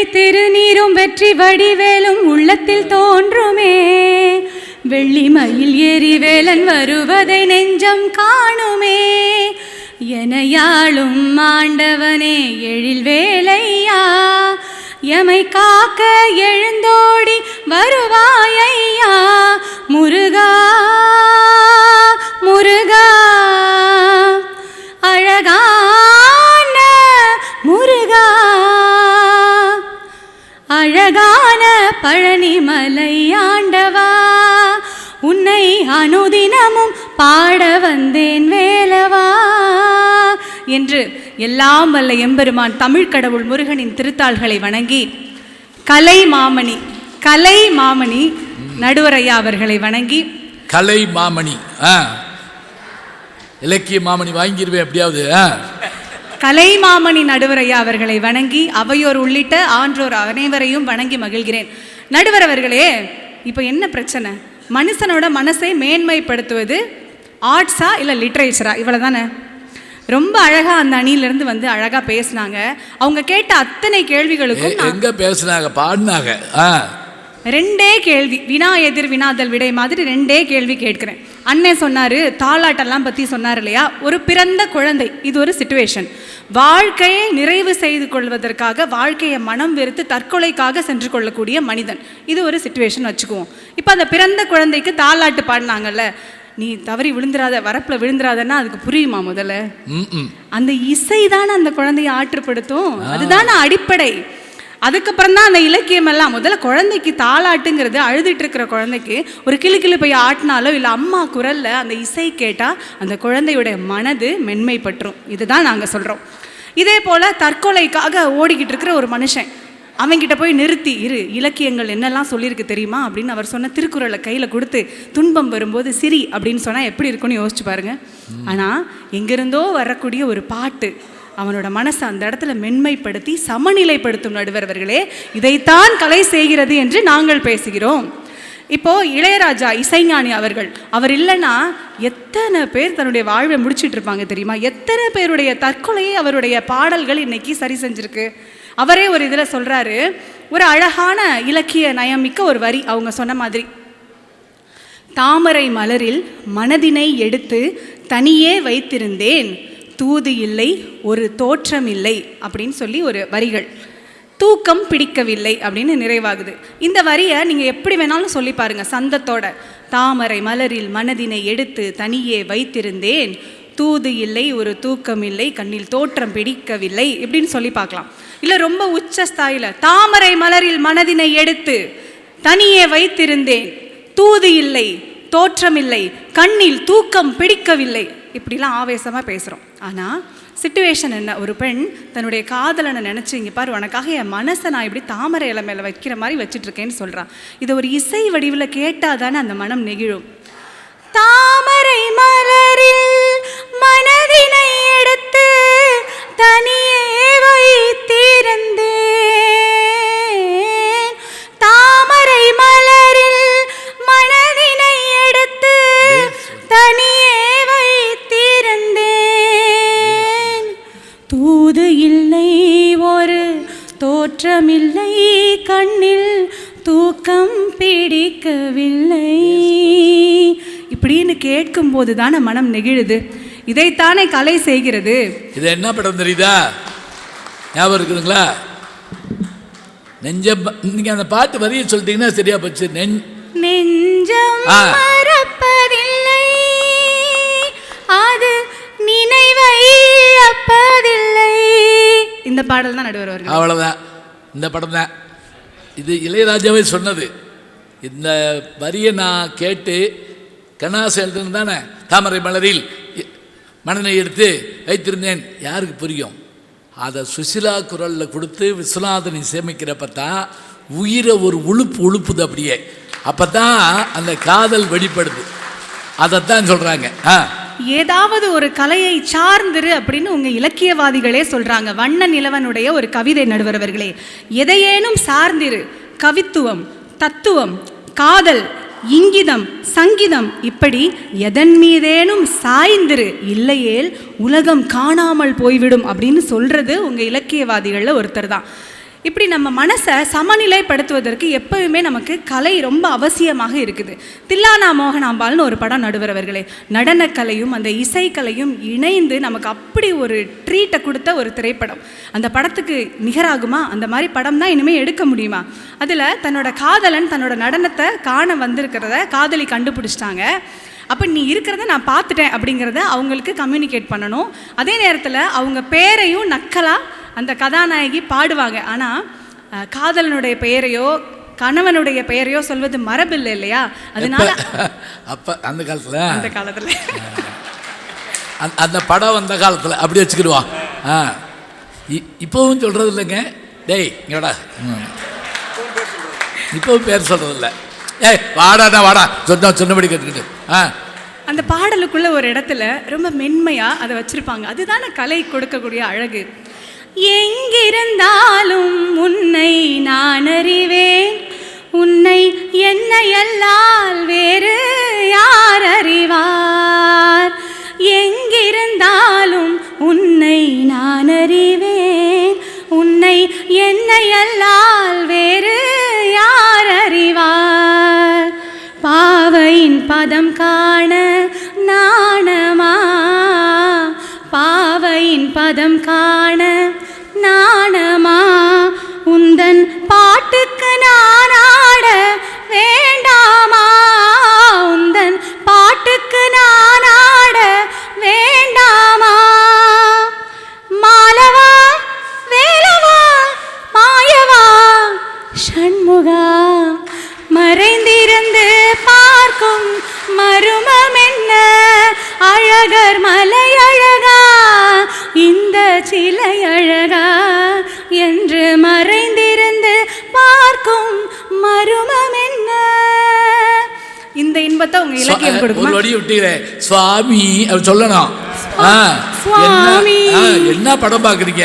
வெள்ளை திருநீரும் வெற்றி வடிவேலும் உள்ளத்தில் தோன்றுமே. வெள்ளி மயில் ஏறி வருவதை நெஞ்சம் காணுமே. எனையாளும் ஆண்டவனே எழில் வேலையா. எமை காக்க எழுந்தோடி வருவாயையா. முருகா பாட வந்தேன் வேலவா என்று எல்லாம் வல்ல எம்பெருமான் தமிழ் கடவுள் முருகனின் திருத்தாள்களை வணங்கி கலை மாமணி கலை மாமணி நடுவரையா அவர்களை வணங்கி கலை மாமணி ஆ. இலக்கிய மாமணி வாங்கிடுவேன் எப்படியாவது கலைமாமணி நடுவரையா அவர்களை வணங்கி அவையோர் உள்ளிட்ட ஆன்றோர் அனைவரையும் வணங்கி மகிழ்கிறேன். நடுவர் அவர்களே இப்போ என்ன பிரச்சனை? மனுஷனோட மனசை மேன்மைப்படுத்துவது ஆர்ட்ஸா இல்லை லிட்ரேச்சரா இவ்வளோ தானே ரொம்ப அழகா அந்த அணியிலிருந்து வந்து அழகா பேசினாங்க. அவங்க கேட்ட அத்தனை கேள்விகளுக்கும் எங்க பேசுனாங்க? பாடினாங்க. ரெண்டே கேள்வி. வினா எதிர் வினாதல் விடை மாதிரி ரெண்டே கேள்வி கேட்கிறேன். அண்ணன் சொன்னாரு தாலாட்டெல்லாம் பத்தி சொன்னார் இல்லையா? ஒரு பிறந்த குழந்தை. இது ஒரு சுச்சுவேஷன் வாழ்க்கையை நிறைவு செய்து கொள்வதற்காக வாழ்க்கையை மனம் வெறுத்து தற்கொலைக்காக சென்று கொள்ளக்கூடிய மனிதன். இது ஒரு சுச்சுவேஷன் வச்சுக்குவோம். இப்போ அந்த பிறந்த குழந்தைக்கு தாலாட்டு பாடினாங்கல்ல. நீ தவறி விழுந்துராத வரப்பில் விழுந்துராதன்னா அதுக்கு புரியுமா முதல்ல? அந்த இசை தானே அந்த குழந்தையை ஆற்றுப்படுத்தும். அதுதானே அடிப்படை. அதுக்கப்புறம் தான் அந்த இலக்கியம் எல்லாம் முதல்ல குழந்தைக்கு தாளாட்டுங்கிறது அழுதுட்டு இருக்கிற குழந்தைக்கு ஒரு கிளி கிளி போய் ஆட்டினாலோ இல்லை அம்மா குரல்ல அந்த இசை கேட்டால் அந்த குழந்தையுடைய மனது மென்மைப்பற்றும் இதுதான் நாங்கள் சொல்கிறோம் இதே போல் தற்கொலைக்காக ஓடிக்கிட்டு இருக்கிற ஒரு மனுஷன். அவன்கிட்ட போய் நிறுத்தி இரு இலக்கியங்கள் என்னெல்லாம் சொல்லியிருக்கு தெரியுமா? அப்படின்னு அவர் சொன்ன திருக்குறளை கையில் கொடுத்து துன்பம் வரும்போது சிரி அப்படின்னு சொன்னால் எப்படி இருக்கும்னு யோசிச்சு பாருங்க. ஆனால் எங்கிருந்தோ வரக்கூடிய ஒரு பாட்டு அவனோட மனசை அந்த இடத்துல மென்மைப்படுத்தி சமநிலைப்படுத்தும் நடுவர் அவர்களே இதைத்தான் கலை செய்கிறது என்று நாங்கள் பேசுகிறோம். இப்போ இளையராஜா இசைஞானி அவர்கள் அவர் இல்லைன்னா எத்தனை பேர் தன்னுடைய வாழ்வை முடிச்சிட்டு இருப்பாங்க தெரியுமா? எத்தனை பேருடைய தற்கொலையை அவருடைய பாடல்கள் இன்னைக்கு சரி செஞ்சிருக்கு? அவரே ஒரு இதில் சொல்கிறாரு ஒரு அழகான இலக்கிய நயமிக்க ஒரு வரி அவங்க சொன்ன மாதிரி. தாமரை மலரில் மனதினை எடுத்து தனியே வைத்திருந்தேன் தூது இல்லை ஒரு தோற்றம் இல்லை அப்படின்னு சொல்லி ஒரு வரிகள். தூக்கம் பிடிக்கவில்லை அப்படின்னு நிறைவாகுது. இந்த வரியை நீங்கள் எப்படி வேணாலும் சொல்லி பாருங்கள் சந்தத்தோட. தாமரை மலரில் மனதினை எடுத்து தனியே வைத்திருந்தேன் தூது இல்லை ஒரு தூக்கம் இல்லை கண்ணில் தோற்றம் பிடிக்கவில்லை இப்படின்னு சொல்லி பார்க்கலாம். இல்லை ரொம்ப உச்ச ஸ்தாயில தாமரை மலரில் மனதினை எடுத்து தனியே வைத்திருந்தேன். தூது இல்லை தோற்றம் இல்லை கண்ணில் தூக்கம் பிடிக்கவில்லை. இப்படிலாம் ஆவேசமாக பேசுகிறோம் ஆனால் சுச்சுவேஷன் என்ன? ஒரு பெண் தன்னுடைய காதலனை நினச்சி இங்கே பாரு உனக்காக என் மனசை நான் இப்படி தாமரை இலை மேலே வைக்கிற மாதிரி வச்சுட்ருக்கேன்னு சொல்கிறான் இதை ஒரு இசை வடிவில் கேட்டால் தானே அந்த மனம் நெகிழும். தாமரை மலரில் தனியே வைத்திருந்தேன். தாமரை மலரில் மனதினை எடுத்து தனியே வைத்திருந்தேன். தூது இல்லை ஒரு தோற்றமில்லை கண்ணில் தூக்கம் பிடிக்கவில்லை. இப்படின்னு கேட்கும்போது தானே மனம் நெகிழுது. இதைத்தானே கலை செய்கிறது. இது என்ன படம் தெரியுதா? ஞாபகம் இருக்குதுங்களா? நெஞ்ச நீங்க அந்த பாட்டு வரியை சொல்லிட்டீங்கன்னா சரியா போச்சு. நெஞ் நெஞ்சம். மறப்பதில்லை. அது நினைவை அப்பதில்லை இந்த பாடல் தான் நடுவர் அவர்கள். அவ்வளோதான் இந்த படம் தான். இது இளையராஜாவே சொன்னது. இந்த வரியை நான் கேட்டு கண்ணாசை எழுதுன்னு தானே? தாமரை மலரில். மனதை எடுத்து வைத்திருந்தேன். யாருக்கு புரியும்? அதை சுசிலா குரலில் கொடுத்து விஸ்வநாதனை சேமிக்கிறப்ப தான் உயிரை ஒரு உழுப்பு உழுப்புது அப்படியே. அப்போ தான் அந்த காதல் வெளிப்படுது. அதைத்தான் சொல்கிறாங்க ஆ. ஏதாவது ஒரு கலையை சார்ந்திரு அப்படின்னு உங்க இலக்கியவாதிகளே சொல்றாங்க. வண்ண நிலவனுடைய ஒரு கவிதை நடுவர் அவர்களே எதையேனும் சார்ந்திரு. கவித்துவம் தத்துவம் காதல் இங்கிதம் சங்கீதம் இப்படி எதன் மீதேனும் சாய்ந்திரு இல்லையேல் உலகம் காணாமல் போய்விடும் அப்படின்னு சொல்றது உங்க இலக்கியவாதிகளில் ஒருத்தர் தான் இப்படி நம்ம மனசை சமநிலைப்படுத்துவதற்கு எப்பவுமே நமக்கு கலை ரொம்ப அவசியமாக இருக்குது. தில்லானா மோகனாம்பால்னு ஒரு படம் நடுவரவர்களே. நடனக்கலையும் அந்த இசைக்கலையும் இணைந்து நமக்கு அப்படி ஒரு ட்ரீட்டை கொடுத்த ஒரு திரைப்படம். அந்த படத்துக்கு நிகராகுமா? அந்த மாதிரி படம் தான் இனிமேல் எடுக்க முடியுமா? அதில் தன்னோட காதலன் தன்னோட நடனத்தை காண வந்திருக்கிறத காதலி கண்டுபிடிச்சிட்டாங்க. அப்போ நீ இருக்கிறத நான் பார்த்துட்டேன் அப்படிங்கிறத அவங்களுக்கு கம்யூனிகேட் பண்ணணும். அதே நேரத்தில் அவங்க பேரையும் நக்கலாக அந்த கதாநாயகி பாடுவாங்க. ஆனால் காதலனுடைய பெயரையோ கணவனுடைய பெயரையோ சொல்வது மரபில்லை இல்லையா? அதனால அப்போ அந்த காலத்தில்? அந்த காலத்தில். அந்த படம் வந்த காலத்தில். அப்படி வச்சுக்கிடுவான் ஆ. இப்போவும் சொல்கிறது இல்லைங்க. டேய் இங்கடா இப்போவும் பேர் சொல்கிறது இல்லை. ஏய் வாடாடா வாடா. சொன்னா சொன்னபடி கேட்டுக்கிட்டு. ஆ. அந்த பாடலுக்குள்ள ஒரு இடத்துல ரொம்ப மென்மையா அதை வச்சிருப்பாங்க. அதுதானே கலை கொடுக்கக்கூடிய அழகு. எங்கிருந்தாலும் உன்னை நான் அறிவேன். உன்னை என்னை அல்லால் வேறு யார் அறிவார்? எங்கிருந்தாலும் உன்னை நான் அறிவேன். உன்னை என்னை அல்லால் மறைந்திருந்து பார்க்கும் மருமம் என்ன? இந்த இன்பத்தை உங்க இலக்கியம் ஒரு கொடுக்குமா? வடி விட்டீரே சுவாமி சொல்லணும். என்ன படம் பார்க்குறீங்க?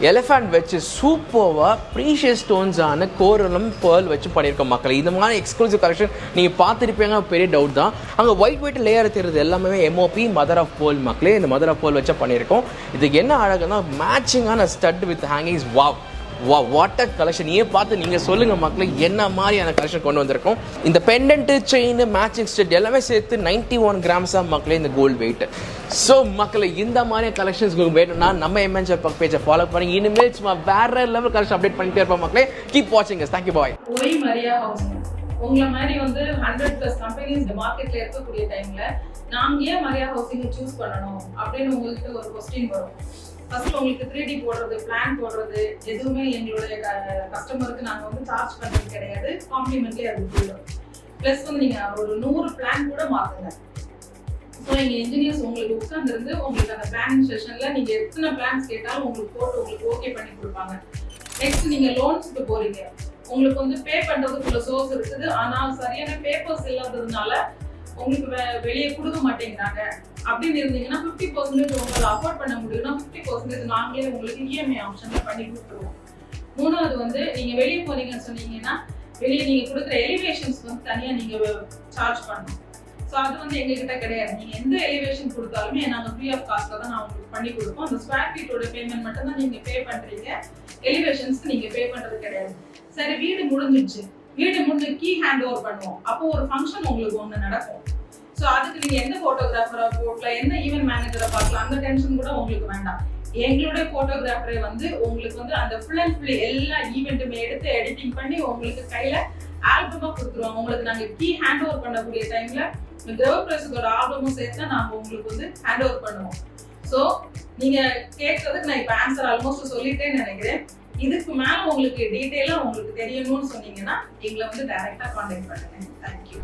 எலிஃபண்ட் வச்சு சூப்பர்வாக ப்ரீஷியஸ் ஸ்டோன்ஸான கோரலும் பேர்ல் வச்சு பண்ணியிருக்கோம் மக்களே. இந்த மாதிரி எக்ஸ்க்ளூசிவ் கலெக்ஷன் நீங்கள் பார்த்துருப்பீங்க பெரிய டவுட் தான். அங்கே ஒயிட் ஒயிட் லேயர் தெரியுது எல்லாமே எம்ஓபி மதர் ஆஃப் போல் மக்களே. இந்த மதர் ஆஃப் போல் வச்சு பண்ணியிருக்கோம். இதுக்கு என்ன அழகுன்னா மேட்சிங்கான ஸ்டட் வித் ஹேங்கிங்ஸ் வாவ் வா வாட் அ கலெக்ஷன் ஏன் பார்த்து நீங்கள் சொல்லுங்கள் மக்களை என்ன மாதிரியான கலெக்ஷன் கொண்டு வந்திருக்கோம்? இந்த பெண்டன்ட்டு செயின் மேட்சிங் ஸ்டெட் எல்லாமே சேர்த்து நைன்டி ஒன் கிராம்ஸாக மக்களே இந்த கோல்டு வெயிட் ஸோ மக்களை இந்த மாதிரி கலெக்ஷன்ஸ் வேணும்னா நம்ம எம்என்ஜர் பேஜை ஃபாலோ பண்ணி இனிமேல் சும்மா வேற லெவல் கலெக்ஷன் அப்டேட் பண்ணிட்டே இருப்போம் மக்களே. கீப் வாட்சிங் தேங்க்யூ பாய் ஒய் மரியா உங்களை மாதிரி வந்து ஹண்ட்ரட் பிளஸ் கம்பெனிஸ் இந்த மார்க்கெட்ல இருக்கக்கூடிய டைம்ல நாங்க ஏன் மரியா ஹவுசிங் சூஸ் பண்ணணும் அப்படின்னு உங்கள்கிட்ட ஒரு கொஸ்டின் வரும். ஃபர்ஸ்ட் உங்களுக்கு த்ரீ டி போடுறது பிளான் போடுறது எதுவுமே எங்களுடைய கஸ்டமருக்கு நாங்கள் வந்து சார்ஜ் பண்ணுறது கிடையாது. காம்ப்ளிமெண்ட்லி அது போயிடும். ப்ளஸ் வந்து நீங்கள் ஒரு நூறு பிளான் கூட மாற்றுங்க ஸோ எங்கள் இன்ஜினியர்ஸ் உங்களுக்கு உட்காந்துருந்து உங்களுக்கு அந்த பிளானிங் செஷனில் நீங்கள் எத்தனை பிளான்ஸ் கேட்டாலும் உங்களுக்கு போட்டு உங்களுக்கு ஓகே பண்ணி கொடுப்பாங்க. நெக்ஸ்ட் நீங்கள் லோன்ஸ்க்கு போகிறீங்க உங்களுக்கு வந்து பே பண்ணுறதுக்குள்ள சோர்ஸ் இருக்குது. ஆனால் சரியான பேப்பர்ஸ் இல்லாததுனால உங்களுக்கு வெ- வெளியே கொடுக்க மாட்டேங்கிறாங்க. அப்படின்னு இருந்தீங்கன்னா ஃபிஃப்டி பர்சன்டேஜ் உங்களால் அஃபோர்ட் பண்ண முடியும்னா ஃபிஃப்டி பர்சன்டேஜ் நாங்களே உங்களுக்கு இஎம்ஐ ஆப்ஷன்ல பண்ணி கொடுத்துருவோம். மூணாவது வந்து நீங்க வெளியே போறீங்கன்னு சொன்னீங்கன்னா வெளியே நீங்க கொடுக்குற எலிவேஷன்ஸ் வந்து தனியா நீங்க சார்ஜ் பண்ணணும். ஸோ அது வந்து எங்ககிட்ட கிடையாது. நீங்க எந்த எலிவேஷன் கொடுத்தாலுமே நாங்கள் ஃப்ரீ ஆஃப் காஸ்ட்ல தான் நான் உங்களுக்கு பண்ணி கொடுப்போம். அந்த ஸ்கொயர் ஃபீட்டோட பேமெண்ட் மட்டும் தான் நீங்க பே பண்றீங்க. எலிவேஷன்ஸ்க்கு நீங்க பே பண்றது கிடையாது. சரி வீடு முடிஞ்சிடுச்சு. வீடு முடிஞ்சு கீ ஹேண்ட் ஓவர் பண்ணுவோம். அப்போ ஒரு ஃபங்க்ஷன் உங்களுக்கு ஒன்று நடக்கும். ஸோ அதுக்கு நீங்கள் எந்த ஃபோட்டோகிராஃபரை போட்டலாம் எந்த ஈவெண்ட் மேனேஜரை பார்க்கலாம் அந்த டென்ஷன் கூட உங்களுக்கு வேண்டாம். எங்களுடைய ஃபோட்டோகிராஃபரை வந்து உங்களுக்கு வந்து அந்த ஃபுல் அண்ட் ஃபுல் எல்லா ஈவெண்ட்டுமே எடுத்து எடிட்டிங் பண்ணி உங்களுக்கு கையில் ஆல்பமாக கொடுத்துருவோம் உங்களுக்கு நாங்கள் கீ ஹேண்ட் ஓவர் பண்ணக்கூடிய டைமில் டைம்ல கிரகப்பிரசத்தோட ஆல்பமும் சேர்த்து தான் உங்களுக்கு வந்து ஹேண்ட் ஓவர் பண்ணுவோம். ஸோ நீங்கள் கேட்கறதுக்கு நான் இப்போ ஆன்சர் ஆல்மோஸ்ட் சொல்லிட்டேன்னு நினைக்கிறேன். இதுக்கு மேல உங்களுக்கு டீட்டெயிலா உங்களுக்கு தெரியணும்னு சொன்னீங்கன்னா எங்களை வந்து டைரக்டா காண்டாக்ட் பண்ணுங்க. தேங்க்யூ